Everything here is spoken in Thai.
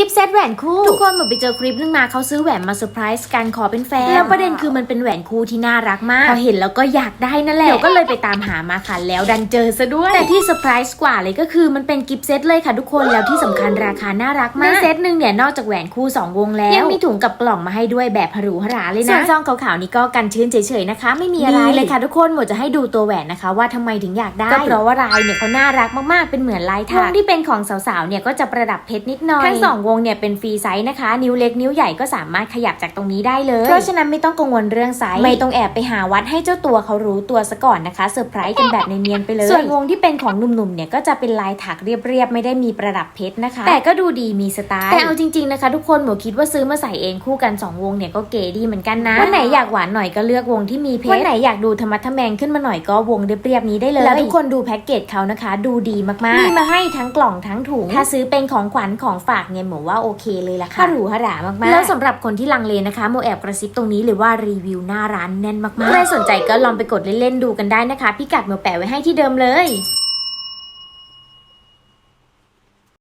กิฟต์เซตแหวนคู่ ทุกคนเหมือนไปเจอคลิปนึงมาเขาซื้อแหวนมาเซอร์ไพรส์กันขอเป็นแฟน แล้วประเด็นคือมันเป็นแหวนคู่ที่น่ารักมาก พอเห็นแล้วก็อยากได้นั่นแหละเดี๋ยวก็เลยไปตามหามาค่ะแล้วดันเจอซะด้วย แต่ที่เซอร์ไพรส์กว่าเลยก็คือมันเป็นกิฟต์เซตเลยค่ะทุกคนแล้วที่สำคัญราคาน่ารักมากในเซตหนึ่งเนี่ยนอกจากแหวนคู่สองวงแล้วยังมีถุงกับกล่องมาให้ด้วยแบบหรูหราเลยนะส่วนซองขาวๆนี่ก็กันชื้นเฉยๆนะคะ ไม่มีอะไรเลยค่ะทุกคนหมดจะให้ดูตัวแหวนนะคะ ว่าทำไมถึงอยากได้ก็เพราะว่าลายเนี่ยเขาน่ารักมากๆเป็นเหมือนลายทางวงที่เป็นของสาวๆเนี่ยก็จะประดับเพชรนิดหน่อยทั้งสองวงเนี่ยเป็นฟรีไซส์นะคะ นิ้วเล็กนิ้วใหญ่ก็สามารถขยับจากตรงนี้ได้เลย เพราะฉะนั้นไม่ต้องกังวลเรื่องไซส์ไม่ต้องแอบไปหาวัดให้เจ้าตัวเขารู้ตัวซะก่อนนะคะเซอร์ไพรส์กันแบบเนียนๆไปเลย ส่วนวงที่เป็นของหนุ่มๆเนี่ยก็จะเป็นลายถักเรียบๆ ไม่ได้มีประดับเพชรนะคะ แต่ก็ดูดีมีสไตล์แต่เอาจริงๆนะคะ ทุกคนหมูคิดว่าซื้อมาใส่เองคู่กันสองวงเนี่ยก็เก๋ดีเหมือนกันนะวันไหนอยากหวานหน่อยก็เลือกวงที่มีเพชรวันไหนอยากดูธรรมะทะแมงขึ้นมาหน่อยก็วงเรียบๆนี้ได้เลยแล้วทุกคนดูแพ็กเกจเขานะคะ ดูดีมากๆมีมาให้ทั้งกล่องทั้งถุงถ้าซื้อเป็นของขวัญของฝากเนี่ยหมูว่าโอเคเลยละค่ะหรูหรามากๆ แล้วสำหรับคนที่ลังเลนะคะโมแอบกระซิบตรงนี้เลยว่ารีวิวหน้าร้านแน่นมากๆใครสนใจก็ลองไปกดเล่นๆดูกันได้นะคะ พิกัดโมแปะไว้ให้ที่เดิมเลย